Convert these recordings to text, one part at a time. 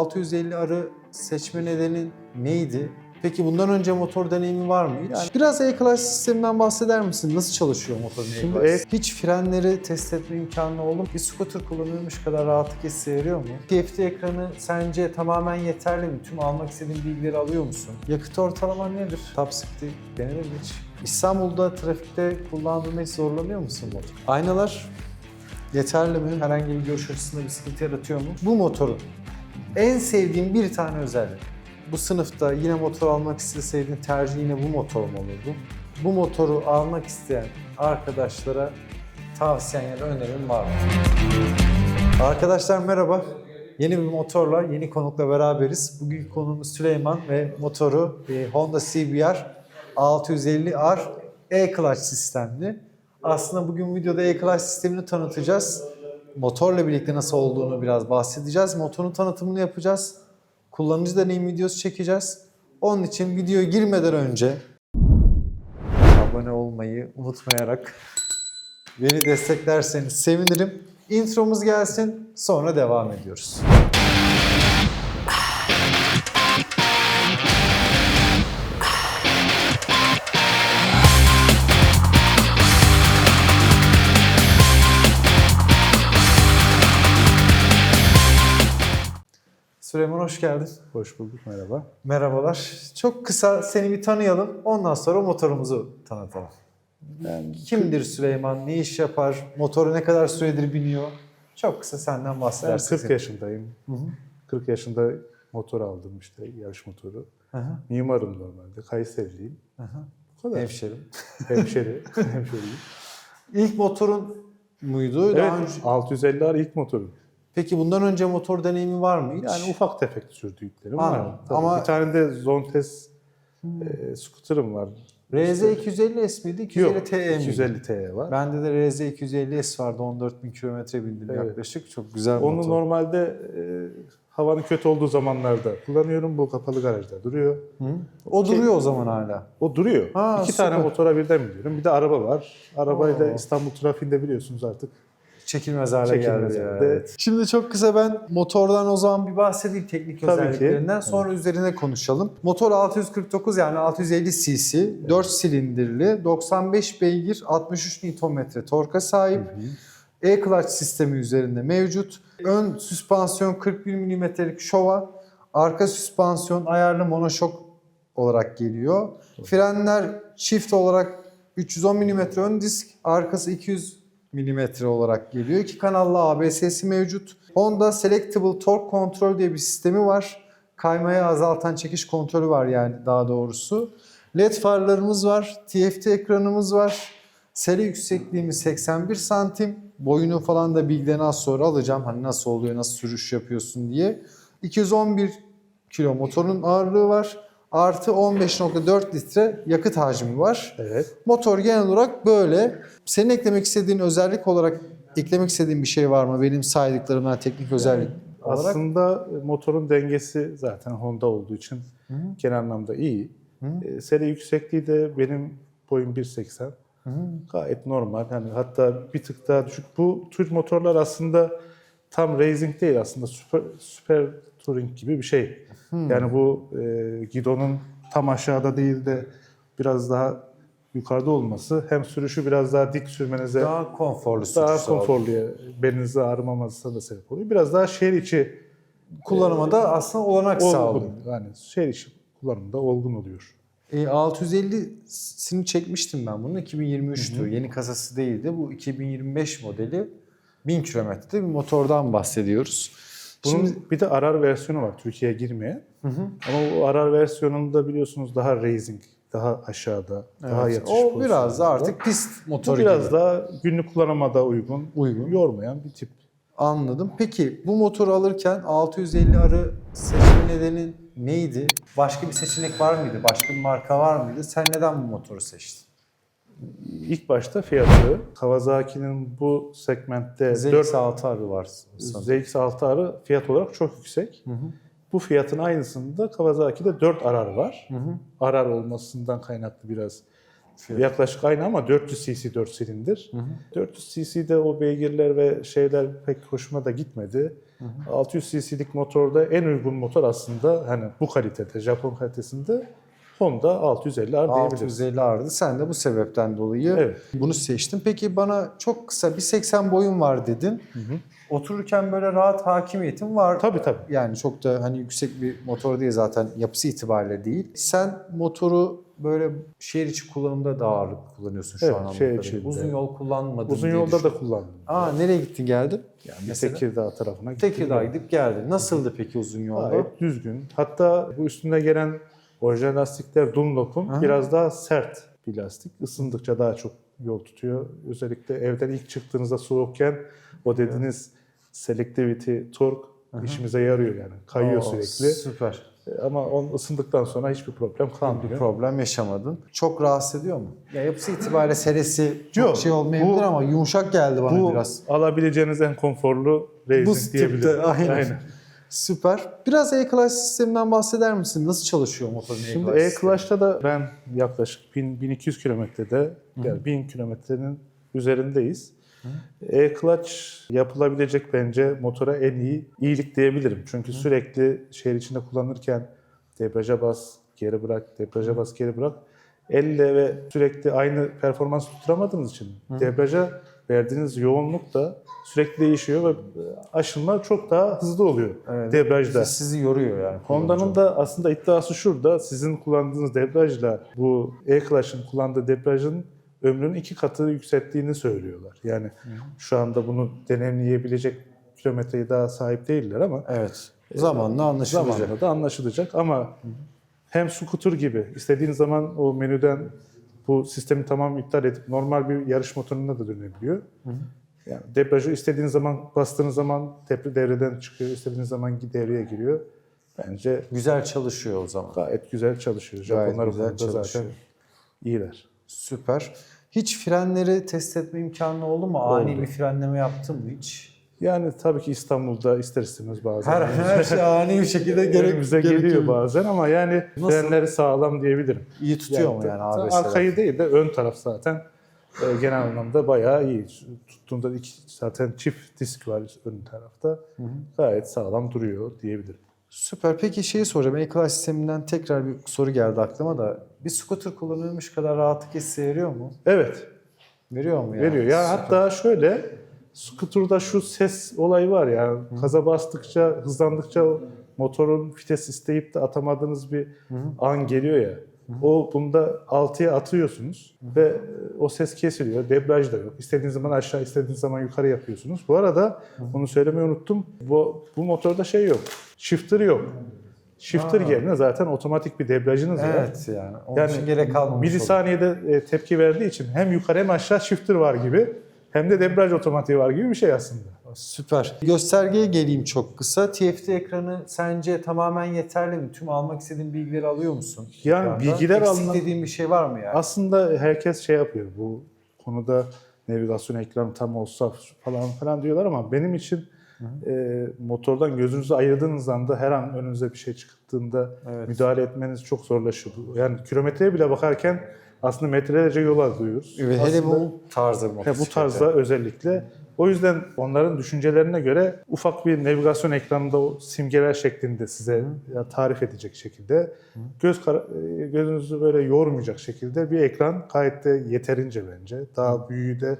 650 arı seçme nedenin neydi? Peki bundan önce motor deneyimi var mı hiç? Biraz E-Class sisteminden bahseder misin? Nasıl çalışıyor motorun Şimdi E-Class? Hiç frenleri test etme imkanı oldu mu? Bir scooter kullanıyormuş kadar rahatlık hissi veriyor mu? TFT ekranı sence tamamen yeterli mi? Tüm almak istediğin bilgileri alıyor musun? Yakıt ortalaman nedir? Top speed denedin mi hiç? İstanbul'da trafikte kullandığında hiç zorlanıyor musun motor? Aynalar yeterli mi? Herhangi bir görüş açısında bir sıkıntı yaratıyor mu? Bu motorun en sevdiğim bir tane özellik. Bu sınıfta yine motor almak isteseydin tercih yine bu motor mu olurdu? Bu motoru almak isteyen arkadaşlara tavsiyen ya da önerin var mı? Arkadaşlar merhaba. Yeni bir motorla, yeni konukla beraberiz. Bugünkü konuğumuz Süleyman ve motoru e, Honda CBR 650R E-Clutch sistemli. Aslında bugün videoda E-Clutch sistemini tanıtacağız. Motorla birlikte nasıl olduğunu biraz bahsedeceğiz. Motorun tanıtımını yapacağız. Kullanıcı deneyim videosu çekeceğiz. Onun için videoya girmeden önce abone olmayı unutmayarak beni desteklerseniz sevinirim. Intromuz gelsin, sonra devam ediyoruz. Süleyman hoş geldin. Hoş bulduk, merhaba. Merhabalar. Çok kısa seni bir tanıyalım. Ondan sonra motorumuzu tanıtalım. Ben Kimdir Süleyman? Ne iş yapar? Motoru ne kadar süredir biniyor? Çok kısa senden ben bahsedersin. 40 yaşındayım. Hı hı. 40 yaşında motor aldım işte, yarış motoru. Hı hı, Mimarım normalde, Kayseriliyim. hı hı. Bu kadar. Hemşerim. Hemşeri, hemşeriyim. İlk motorun muydu? Daha Evet, 650'lar ilk motorum. Peki bundan önce motor deneyimi var mı hiç? Yani ufak tefek sürdüklerim var. Tabii Ama- Bir tane de Zontes e, scooter'ım var. RZ 250S miydi? 250 TE miydi? 250 TE var. Bende de RZ 250S vardı. 14.000 kilometre bindim Evet. yaklaşık. Çok güzel Onu motor. normalde e, havanın kötü olduğu zamanlarda kullanıyorum. Bu kapalı garajda duruyor. Hı? O duruyor o zaman hala. O duruyor. Ha, İki süper. tane motora birden biniyorum. Bir de araba var. Arabayla Oo. İstanbul trafiğinde biliyorsunuz artık. Çekilmez hale Çekilmez geldi. ya, halde. evet. Şimdi çok kısa ben motordan o zaman bir bahsedeyim teknik Tabii ki. özelliklerinden. Sonra üzerine konuşalım. Motor 649 yani 650 cc, 4 silindirli, 95 beygir, 63 Nm torka sahip. E-clutch sistemi üzerinde mevcut. Ön süspansiyon 41 mm'lik şova, arka süspansiyon ayarlı monoşok olarak geliyor. Frenler çift olarak 310 mm ön disk, arkası 200 mm olarak geliyor. İki kanallı ABS'si mevcut. Honda Selectable Torque Control diye bir sistemi var. Kaymayı azaltan çekiş kontrolü var yani daha doğrusu. LED farlarımız var, TFT ekranımız var. Seri yüksekliğimiz 81 santim. Boyunu falan da bilgilerini az sonra alacağım. Hani nasıl oluyor, nasıl sürüş yapıyorsun diye. 211 kilo motorun ağırlığı var. Artı 15.4 litre yakıt hacmi var. Evet. Motor genel olarak böyle. Senin eklemek istediğin özellik olarak eklemek istediğin bir şey var mı? Benim saydıklarımdan teknik özellik olarak. Aslında motorun dengesi zaten Honda olduğu için Hı. genel anlamda iyi. Hı. E, seri yüksekliği de benim boyum 1.80. Hı. Gayet normal. Yani hatta bir tık daha düşük. Bu tür motorlar aslında tam racing değil aslında süper, süper touring gibi bir şey. Yani bu e, gidonun tam aşağıda değil de biraz daha yukarıda olması hem sürüşü biraz daha dik sürmenize daha, Daha konforlu sağlıyor. konforluya, belinizi ağrımamasına da sebep oluyor. Biraz daha şehir içi Kullanıma da aslında olanak sağlıyor. yani şehir içi kullanımda olgun oluyor. E, 650'sini çekmiştim ben bunu. 2023'tü. Yeni kasası değildi. Bu 2025 modeli 1000 kilometrede bir motordan bahsediyoruz. Bunun Şimdi bir de arar versiyonu var Türkiye'ye girmeye. Hı hı. Ama o arar versiyonunda biliyorsunuz daha racing, daha aşağıda, daha Evet, yatış o biraz da artık pist Bu motoru biraz gibi. daha günlük kullanıma da uygun, Uygun. yormayan bir tip. Anladım. Peki bu motoru alırken 650 arı seçme nedenin neydi? Başka bir seçenek var mıydı? Başka bir marka var mıydı? Sen neden bu motoru seçtin? İlk başta fiyatı Kawasaki'nin bu segmentte 4 ZX6 arı var. sanırım. ZX6 arı fiyat olarak çok yüksek. Hı hı. Bu fiyatın aynısında Kawasaki'de 4 arar var. Hı hı. Arar olmasından kaynaklı biraz yaklaşık aynı ama 400 cc 4 silindir. Hı hı. 400 cc'de o beygirler ve şeyler pek hoşuma da gitmedi. 600 cc'lik motorda en uygun motor aslında hani bu kalitede, Japon kalitesinde Honda 650 R diyebiliriz. 650 ardı. Sen de bu sebepten dolayı Evet. bunu seçtin. Peki bana çok kısa 1.80 boyum var dedin. Otururken böyle rahat hakimiyetin var. Tabii tabii. Yani çok da hani yüksek bir motor değil zaten yapısı itibariyle değil. Sen motoru böyle şehir içi kullanımda daha ağırlıklı kullanıyorsun şu Evet, an. şehir içinde. Uzun yol kullanmadın Uzun yolda da düşünüyorum. kullandım. Aa nereye gittin geldin? Yani mesela? Tekirdağ tarafına gittim. Tekirdağ'a gidip geldin. Nasıldı peki uzun yolda? Gayet düzgün. Hatta bu üstünde gelen orijinal lastikler Dunlop'un Aha. biraz daha sert bir lastik. Isındıkça daha çok yol tutuyor. Özellikle evden ilk çıktığınızda soğukken o dediğiniz selectivity, torque işimize yarıyor yani. Kayıyor Oo, sürekli. Süper. Ama on ısındıktan sonra hiçbir problem Bir kalmıyor. problem yaşamadın. Çok rahatsız ediyor mu? Ya yapısı itibariyle seresi çok Yok, şey olmayabilir bu- ama yumuşak geldi bana Bu biraz. alabileceğiniz en konforlu Bu racing tipte, diyebilirim. aynen. Süper. Biraz E-Class sisteminden bahseder misin? Nasıl çalışıyor motorun Şimdi E-Class sistemi? E-Clash'ta da ben yaklaşık 1000 1200 kilometrede yani 1000 kilometrenin üzerindeyiz. E-Clutch yapılabilecek bence motora en iyi iyilik diyebilirim. Çünkü sürekli şehir içinde kullanırken debriyaja bas, geri bırak, debriyaja bas, geri bırak. Elle ve sürekli aynı performans tutturamadığınız için debriyaja verdiğiniz yoğunluk da sürekli değişiyor ve aşınma çok daha hızlı oluyor Evet. debriyajda. Sizi, yoruyor yani. Honda'nın da aslında iddiası şurada. Sizin kullandığınız debriyajla bu E-Clash'ın kullandığı debriyajın ömrünün iki katı yükselttiğini söylüyorlar. Yani şu anda bunu deneyimleyebilecek kilometreyi daha sahip değiller ama Evet. Zamanla anlaşılacak. zamanla da anlaşılacak ama hem scooter gibi istediğin zaman o menüden bu sistemi tamam iptal edip normal bir yarış motoruna da dönebiliyor. Yani debriyajı istediğiniz zaman bastığınız zaman tepki devreden çıkıyor, istediğiniz zaman devreye giriyor. Bence Güzel çalışıyor o zaman. gayet güzel çalışıyor. Gayet Japonlar güzel konuda zaten çalışıyor. iyiler. Süper. Hiç frenleri test etme imkanı oldu mu? Ani Oldu. bir frenleme yaptın mı hiç? Yani tabii ki İstanbul'da ister istemez bazen. Her, her şey ani bir şekilde gerek, Önümüze gerekiyor. geliyor bazen ama yani frenleri sağlam diyebilirim. İyi tutuyor mu yani ABS'ler? Arkayı değil de ön taraf zaten e, genel anlamda bayağı iyi. Tuttuğunda iki, zaten çift disk var ön tarafta. Gayet sağlam duruyor diyebilirim. Süper. Peki şeyi soracağım. E-Class sisteminden tekrar bir soru geldi aklıma da. Bir scooter kullanılmış kadar rahatlık hissi veriyor mu? Evet, Veriyor mu yani? veriyor. Ya Süper. hatta şöyle skuturda şu ses olayı var ya. Gaza bastıkça, hızlandıkça motorun vites isteyip de atamadığınız bir an geliyor ya. O bunda 6'ya atıyorsunuz ve e, o ses kesiliyor. Debriyaj da yok. İstediğiniz zaman aşağı, istediğiniz zaman yukarı yapıyorsunuz. Bu arada bunu söylemeyi unuttum. Bu, bu motorda şey yok. Shifter yok. Shifter yerine zaten otomatik bir debriyajınız var. Evet yani. Onun için gerek kalmamış. Milisaniyede e, tepki verdiği için hem yukarı hem aşağı shifter var gibi hem de debriyaj otomatiği var gibi bir şey aslında. Süper. Göstergeye geleyim çok kısa. TFT ekranı sence tamamen yeterli mi? Tüm almak istediğin bilgileri alıyor musun? Yani ekranda? bilgiler Eksik alma- dediğin bir şey var mı yani? Aslında herkes şey yapıyor bu konuda navigasyon ekranı tam olsa falan falan diyorlar ama benim için e, motordan gözünüzü ayırdığınız anda her an önünüze bir şey çıktığında Evet. müdahale etmeniz çok zorlaşıyor. Yani kilometreye bile bakarken aslında metrelerce yol alıyoruz. Ve hele bu tarzda bu tarzda özellikle. O yüzden onların düşüncelerine göre ufak bir navigasyon ekranında o simgeler şeklinde size ya tarif edecek şekilde göz e, gözünüzü böyle yormayacak şekilde bir ekran gayet de yeterince bence. Daha büyüğü de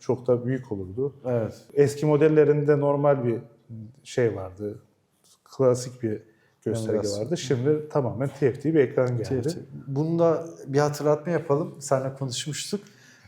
çok da büyük olurdu. Evet. Eski modellerinde normal bir şey vardı. Klasik bir gösterge vardı. Şimdi tamamen TFT bir ekran geldi. TFT. Bunda bir hatırlatma yapalım. Seninle konuşmuştuk.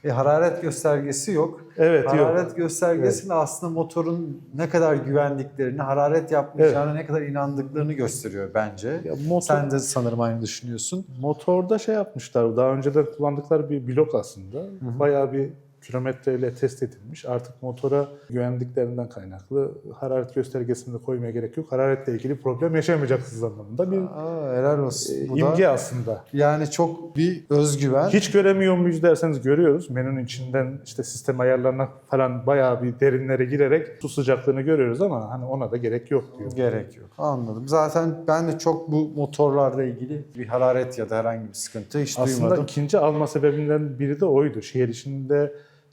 E, hararet göstergesi yok. Evet yok. hararet göstergesinde aslında motorun ne kadar güvendiklerini, hararet yapmayacağına ne kadar inandıklarını gösteriyor bence. Ya motor- Sen de sanırım aynı düşünüyorsun. Motorda şey yapmışlar, daha önceden kullandıkları bir blok aslında. Bayağı bir kilometreyle test edilmiş. Artık motora güvendiklerinden kaynaklı hararet göstergesini de koymaya gerek yok. Hararetle ilgili problem yaşamayacaksınız anlamında bir Aa, helal olsun. Bu imge da aslında. yani çok bir özgüven. Hiç göremiyor muyuz derseniz görüyoruz. Menünün içinden işte sistem ayarlarına falan bayağı bir derinlere girerek su sıcaklığını görüyoruz ama hani ona da gerek yok diyor. Gerek yok. Anladım. Zaten ben de çok bu motorlarla ilgili bir hararet ya da herhangi bir sıkıntı hiç Aslında duymadım. ikinci alma sebebinden biri de oydu. Şehir içinde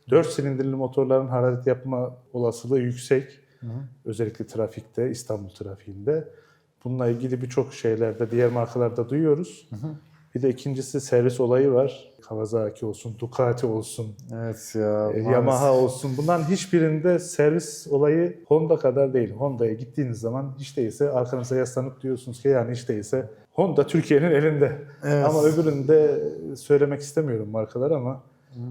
4 silindirli motorların hararet yapma olasılığı yüksek. Özellikle trafikte, İstanbul trafiğinde. Bununla ilgili birçok şeylerde, diğer markalarda duyuyoruz. Bir de ikincisi servis olayı var. Kawasaki olsun, Ducati olsun, Evet ya. e, Yamaha olsun. Bunların hiçbirinde servis olayı Honda kadar değil. Honda'ya gittiğiniz zaman hiç değilse arkanıza yaslanıp diyorsunuz ki yani hiç değilse Honda Türkiye'nin elinde. Evet. Ama öbüründe söylemek istemiyorum markalar ama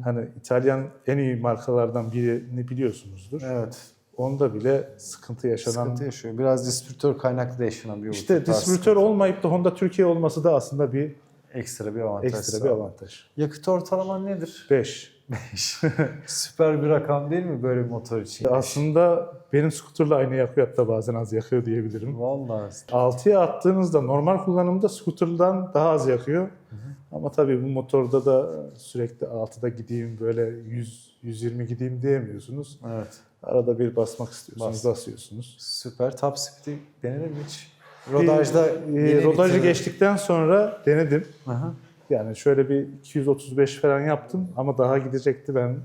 hani İtalyan en iyi markalardan birini biliyorsunuzdur. Evet. Onda bile sıkıntı yaşanan Sıkıntı yaşıyor. Biraz distribütör kaynaklı da yaşanabiliyor. bu işte distribütör olmayıp da Honda Türkiye olması da aslında bir Ekstra bir avantaj. ekstra bir avantaj. Yakıt ortalaman nedir? 5. Süper bir rakam değil mi böyle bir motor için? Aslında benim skuterla aynı yakıyor hatta bazen az yakıyor diyebilirim. Vallahi. 6'ya attığınızda normal kullanımda skuterdan daha az yakıyor. Ama tabii bu motorda da sürekli 6'da gideyim böyle 100 120 gideyim diyemiyorsunuz. Evet. Arada bir basmak istiyorsunuz, Bas. basıyorsunuz. Süper. Top speed'i denedin mi hiç? Rodajda e, rodajı bitirdin. geçtikten sonra denedim. Aha. Yani şöyle bir 235 falan yaptım ama daha gidecekti ben.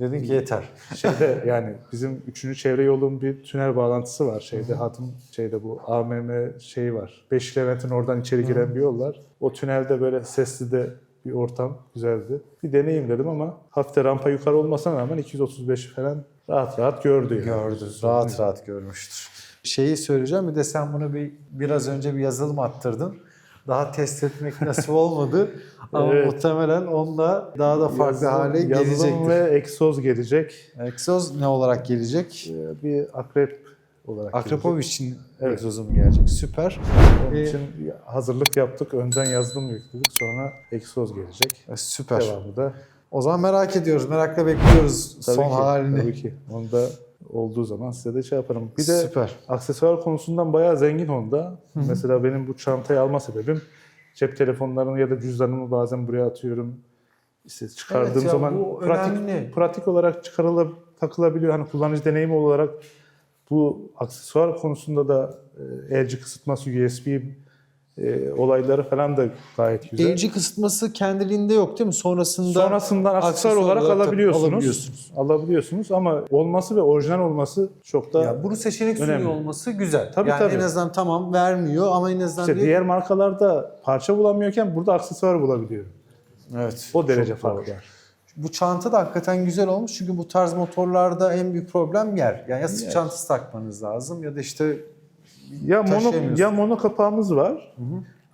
Dedin ki yeter. Şeyde yani bizim 3. çevre yolun bir tünel bağlantısı var şeyde hatım şeyde bu AMM şeyi var. 5 Levent'in oradan içeri giren bir yol var. O tünelde böyle sesli de bir ortam güzeldi. Bir deneyim dedim ama hafifte rampa yukarı olmasına rağmen 235 falan rahat rahat gördü. yani. Gördü. Rahat rahat görmüştür. Şeyi söyleyeceğim bir de sen bunu bir biraz önce bir yazılım attırdın. Daha test etmek nasip olmadı. Ama Evet. muhtemelen onunla daha da farklı Yazılım- hale yazılım gelecektir. ve egzoz gelecek. Egzoz ne olarak gelecek? Ee, Bir akrep olarak gelecek. Akrepovic'in Evet. egzozu mu gelecek? Süper. Onun Ee, için hazırlık yaptık. Önden yazılım yükledik. Sonra egzoz gelecek. E, Süper. Devamı da O zaman merak ediyoruz. Merakla bekliyoruz Tabii son ki, halini. Tabii ki. Onda olduğu zaman size de şey yaparım. Bir de Süper. aksesuar konusundan bayağı zengin Honda. Mesela benim bu çantayı alma sebebim cep telefonlarını ya da cüzdanımı bazen buraya atıyorum. İşte çıkardığım Evet ya, zaman pratik önemli. pratik olarak çıkarılıp takılabiliyor. Hani kullanıcı deneyimi olarak bu aksesuar konusunda da e, elci kısıtması, USB e, olayları falan da gayet güzel. Elci kısıtması kendiliğinde yok değil mi? Sonrasında Sonrasından aksesuar aksesuar olarak olarak alabiliyorsunuz. alabiliyorsunuz. Alabiliyorsunuz ama olması ve orijinal olması çok da ya bunu seçenek Önemli. sunuyor olması güzel. Tabii, yani tabii. en azından tamam vermiyor ama en azından işte diyor- diğer markalarda parça bulamıyorken burada aksesuar bulabiliyorum. Evet. O derece fark var. Bu çanta da hakikaten güzel olmuş çünkü bu tarz motorlarda en büyük problem yer. Yani ya sırt Yer. çantası takmanız lazım ya da işte Ya mono ya mono kapağımız var.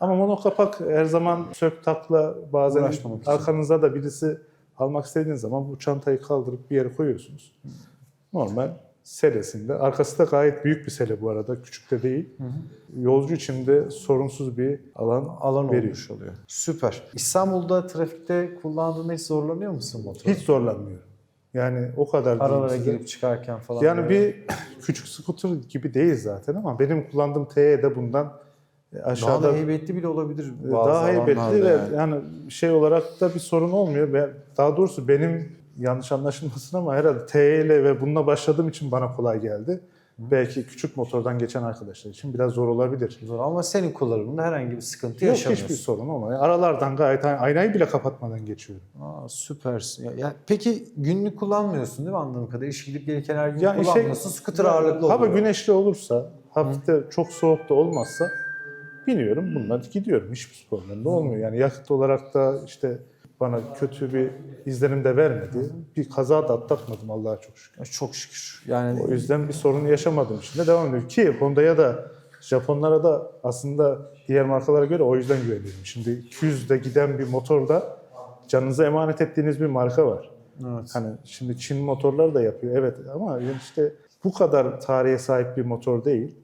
Ama mono kapak her zaman sök takla bazen Uğraşmamak için. arkanızda da birisi almak istediğiniz zaman bu çantayı kaldırıp bir yere koyuyorsunuz. Normal selesinde. Arkası da gayet büyük bir sele bu arada. Küçük de değil. Yolcu için de sorunsuz bir alan alan veriyor. olmuş oluyor. Süper. İstanbul'da trafikte kullandığında hiç zorlanıyor musun motoru? Hiç zorlanmıyorum. Yani o kadar Aralara girip çıkarken falan. Yani böyle. bir küçük scooter gibi değil zaten ama benim kullandığım TE de bundan daha aşağıda da heybetli bile olabilir bazı daha heybetli ve yani. yani şey olarak da bir sorun olmuyor. Daha doğrusu benim yanlış anlaşılmasın ama herhalde TE ile ve bununla başladığım için bana kolay geldi. Belki küçük motordan geçen arkadaşlar için biraz zor olabilir. Zor ama senin kullanımında herhangi bir sıkıntı Yok yaşamıyorsun. hiçbir sorun olmuyor. Aralardan gayet aynayı bile kapatmadan geçiyorum. Aa, süpersin. Ya, ya, peki günlük kullanmıyorsun değil mi anladığım kadarıyla? İş gidip gelirken her gün Yani şey- kullanmıyorsun. Scooter ağırlıklı Hava oluyor. güneşli olursa, hafif de çok soğuk da olmazsa biniyorum bununla gidiyorum. Hiçbir problem de olmuyor. Yani yakıt olarak da işte bana kötü bir izlenim de vermedi. Bir kaza da atlatmadım Allah'a çok şükür. Ya, Çok şükür. Yani O yüzden bir sorun yaşamadığım için de devam ediyor. Ki Honda'ya da Japonlara da aslında diğer markalara göre o yüzden güveniyorum. Şimdi 200'de giden bir motorda canınıza emanet ettiğiniz bir marka var. evet. Hani şimdi Çin motorlar da yapıyor evet ama işte bu kadar tarihe sahip bir motor değil.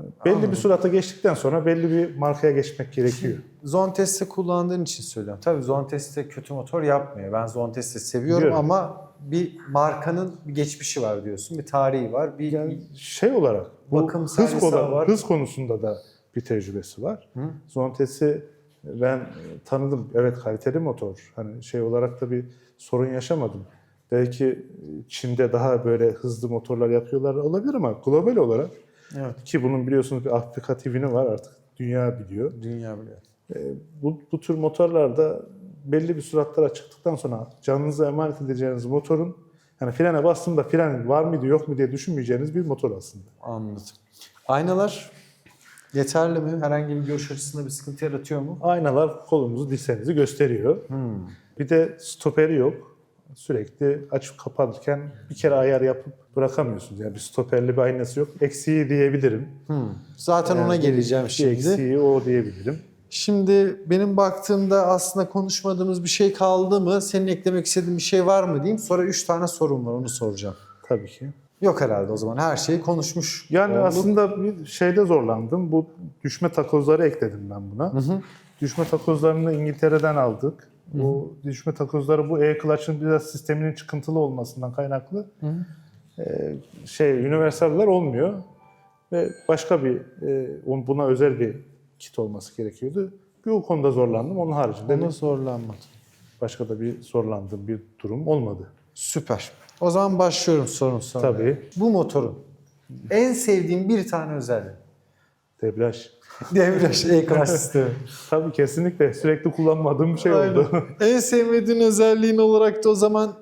Belli Anladım. bir surata geçtikten sonra belli bir markaya geçmek gerekiyor. Zontes'te kullandığın için söylüyorum. Tabii Zontes'te kötü motor yapmıyor. Ben Zontes'te seviyorum Biliyorum. ama bir markanın bir geçmişi var diyorsun. Bir tarihi var. Bir Yani şey olarak bu Bakım hız, kola- var. hız konusunda da bir tecrübesi var. Hı. Zontes'i ben e, tanıdım. Evet kaliteli motor. Hani şey olarak da bir sorun yaşamadım. Belki Çin'de daha böyle hızlı motorlar yapıyorlar olabilir ama global olarak evet. ki bunun biliyorsunuz bir aplikatifini var artık dünya biliyor. Dünya biliyor. E, Bu, bu tür motorlarda belli bir süratlara çıktıktan sonra canınıza emanet edeceğiniz motorun Hani frene bastığımda fren var mıydı yok mu diye düşünmeyeceğiniz bir motor aslında. Anladım. Aynalar yeterli mi? Herhangi bir görüş açısında bir sıkıntı yaratıyor mu? Aynalar kolunuzu, dirseğinizi gösteriyor. Bir de stoperi yok. Sürekli açıp kapatırken bir kere ayar yapıp bırakamıyorsunuz. Yani bir stoperli bir aynası yok. Eksiği diyebilirim. Zaten ona geleceğim şimdi. eksiği o diyebilirim. Şimdi benim baktığımda aslında konuşmadığımız bir şey kaldı mı? Senin eklemek istediğin bir şey var mı diyeyim. Sonra 3 tane sorum var onu soracağım. Tabii ki. Yok herhalde o zaman her şeyi konuşmuş Yani olduk. aslında bir şeyde zorlandım. Bu düşme takozları ekledim ben buna. Düşme takozlarını İngiltere'den aldık. Bu düşme takozları bu E-Clutch'ın biraz sisteminin çıkıntılı olmasından kaynaklı e, şey universaller olmuyor ve başka bir e, buna özel bir kit olması gerekiyordu. Bir o konuda zorlandım. Onun haricinde Ona bir- zorlanmadım. başka da bir zorlandığım bir durum olmadı. Süper. O zaman başlıyorum sorun sonra. Tabii. Bu motorun en sevdiğim bir tane özelliği. Debriyaj. Devraj E-Class sistemi. Tabii kesinlikle sürekli kullanmadığım bir şey Aynen. oldu. en sevmediğin özelliğin olarak da o zaman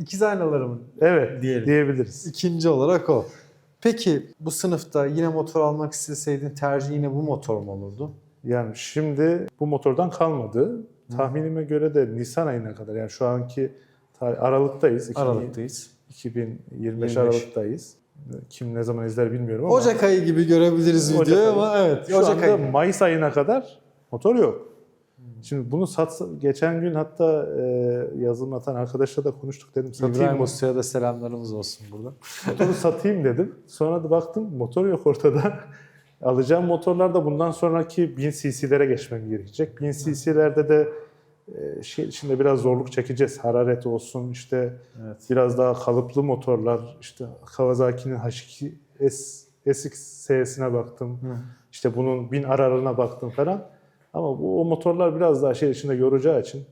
dikiz aynaları mı? evet Diyelim. diyebiliriz. İkinci olarak o. Peki bu sınıfta yine motor almak isteseydin tercih yine bu motor mu olurdu? Yani şimdi bu motordan kalmadı. Tahminime göre de Nisan ayına kadar yani şu anki Aralık'tayız. Aralıktayız. 2025 25. Aralık'tayız. Kim ne zaman izler bilmiyorum ama Ocak ayı gibi görebiliriz Ocak videoyu ayı. ama evet. şu Ocak anda ayı. Mayıs ayına kadar motor yok. Şimdi bunu satsa, geçen gün hatta e, yazılım atan arkadaşla da konuştuk dedim satayım İbrahim mı? Usta'ya da selamlarımız olsun burada. Motoru satayım dedim. Sonra da baktım motor yok ortada. Alacağım motorlar da bundan sonraki 1000 cc'lere geçmem gerekecek. 1000 cc'lerde de şey içinde biraz zorluk çekeceğiz. Hararet olsun işte Evet. biraz daha kalıplı motorlar işte Kawasaki'nin H2 S, SX'sine baktım. İşte bunun 1000 ararına baktım falan. Ama bu o motorlar biraz daha şey içinde yoracağı için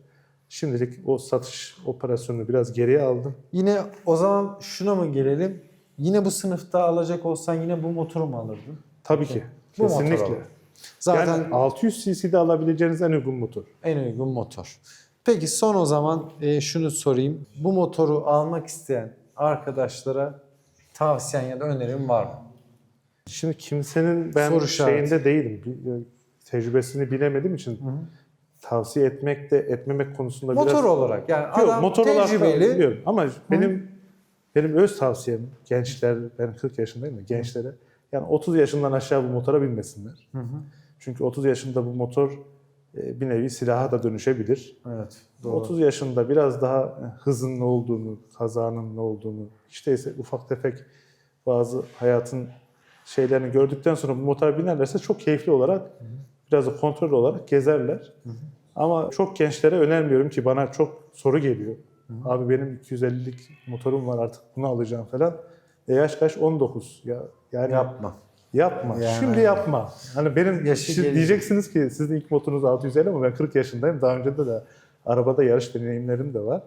şimdilik o satış operasyonunu biraz geriye aldım. Yine o zaman şuna mı gelelim? Yine bu sınıfta alacak olsan yine bu motoru mu alırdın? Tabii ki. Bu Kesinlikle. Zaten Yani 600 cc'de alabileceğiniz en uygun motor. en uygun motor. Peki son o zaman e, şunu sorayım. Bu motoru almak isteyen arkadaşlara tavsiyen ya da önerin var mı? Şimdi kimsenin ben Soru şeyinde değilim. E, Tecrübesini bilemediğim için tavsiye etmek de etmemek konusunda Motor biraz... olarak yani Yok, adam motor olarak tecrübeli. biliyorum. Ama benim benim öz tavsiyem gençler, ben 40 yaşındayım da gençlere yani 30 yaşından aşağı bu motora binmesinler. Çünkü 30 yaşında bu motor e, bir nevi silaha da dönüşebilir. Evet. Doğru. 30 yaşında biraz daha e, hızın ne olduğunu, kazanın ne olduğunu, işte ise ufak tefek bazı hayatın şeylerini gördükten sonra bu motora binerlerse çok keyifli olarak, biraz da kontrol olarak gezerler. Ama çok gençlere önermiyorum ki bana çok soru geliyor. Abi benim 250'lik motorum var artık bunu alacağım falan. E yaş kaç? 19. Ya yani Yapma. Yapma. Yani- Şimdi yapma. Hani benim Yaşı gelecek. diyeceksiniz ki sizin ilk motorunuz 650 ama ben 40 yaşındayım. Daha önce de de arabada yarış deneyimlerim de var.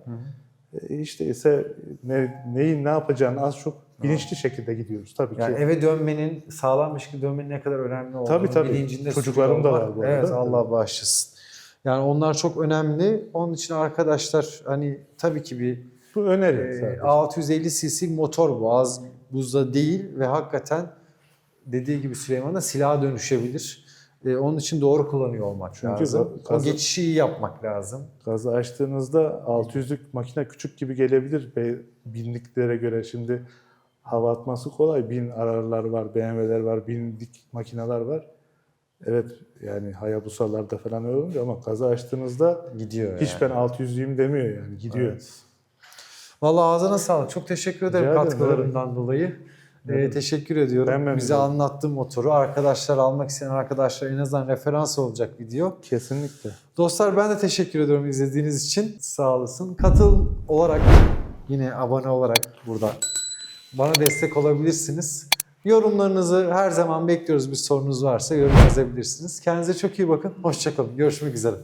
E işte ise ne, neyin ne yapacağını az çok bilinçli şekilde gidiyoruz tabii Yani ki. eve dönmenin, sağlam bir şekilde dönmenin ne kadar önemli olduğunu Tabii, tabii. bilincinde Çocuklarım da var bu arada. Evet Allah bağışlasın. Yani onlar çok önemli. Onun için arkadaşlar hani tabii ki bir Bu öneri e, sadece. 650 cc motor bu az buzda değil ve hakikaten dediği gibi Süleyman da silaha dönüşebilir. E, onun için doğru kullanıyor olmak Çünkü lazım. gazı- O geçişi iyi yapmak lazım. Gazı açtığınızda 600'lük makine küçük gibi gelebilir binliklere göre. Şimdi hava atması kolay. Bin ararlar var, BMW'ler var, binlik makineler var. Evet yani Hayabusa'larda falan öyle olunca ama gazı açtığınızda Gidiyor hiç yani. ben 600'lüyüm demiyor yani gidiyor. Evet. Vallahi ağzına sağlık. Çok teşekkür ederim Rica ederim, katkılarından dolayı. Ee, teşekkür ediyorum. Ben Bize anlattığın motoru arkadaşlar almak isteyen arkadaşlar en azından referans olacak video. Kesinlikle. Dostlar ben de teşekkür ediyorum izlediğiniz için. Sağ olasın. Katıl olarak yine abone olarak burada bana destek olabilirsiniz. Yorumlarınızı her zaman bekliyoruz. Bir sorunuz varsa yorum yazabilirsiniz. Kendinize çok iyi bakın. Hoşçakalın. Görüşmek üzere.